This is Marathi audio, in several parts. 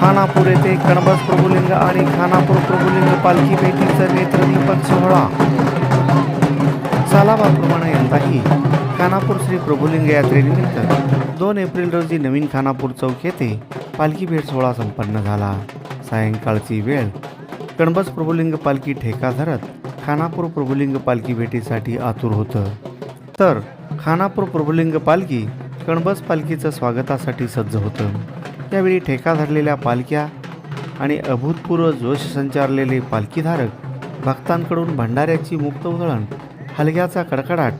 खानापूर येथे कणबस प्रभुलिंग आणि खानापूर प्रभुलिंग पालखी भेटीचा नेत्रदीपक सोहळा. सालाबाप्रमाणे यंदाही खानापूर श्री प्रभुलिंग यात्रेनिमित्त दोन एप्रिल रोजी नवीन खानापूर चौक येथे पालखी भेट सोहळा संपन्न झाला. सायंकाळची वेळ कणबस प्रभुलिंग पालखी ठेका धरत खानापूर प्रभुलिंग पालखी भेटीसाठी आतुर होतं. तर खानापूर प्रभुलिंग पालखी कणबस पालखीचं स्वागतासाठी सज्ज होतं. त्यावेळी ठेका धरलेल्या पालख्या आणि अभूतपूर्व जोश संचारलेले पालखीधारक भक्तांकडून भंडाऱ्याची मुक्त उधळण हलग्याचा कडकडाट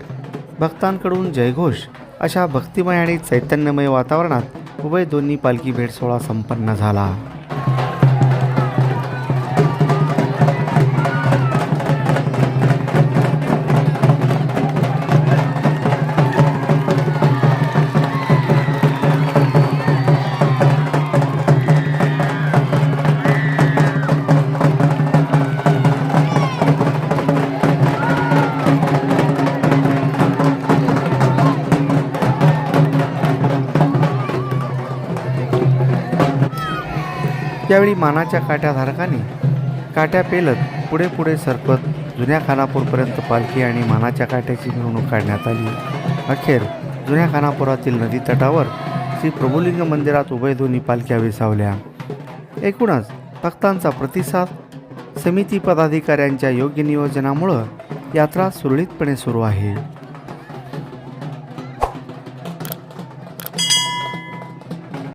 भक्तांकडून जयघोष अशा भक्तिमय आणि चैतन्यमय वातावरणात उभय दोन्ही पालखी भेट सोहळा संपन्न झाला. त्यावेळी मानाच्या काट्याधारकांनी काट्या पेलत पुढे पुढे सरकत जुन्या खानापूरपर्यंत पालखी आणि मानाच्या काट्याची मिरवणूक काढण्यात आली. अखेर जुन्या खानापुरातील नदी तटावर श्री प्रभुलिंग मंदिरात उभय दोन्ही पालख्या विसावल्या. एकूणच भक्तांचा प्रतिसाद समिती पदाधिकाऱ्यांच्या योग्य नियोजनामुळं यात्रा सुरळीतपणे सुरू आहे.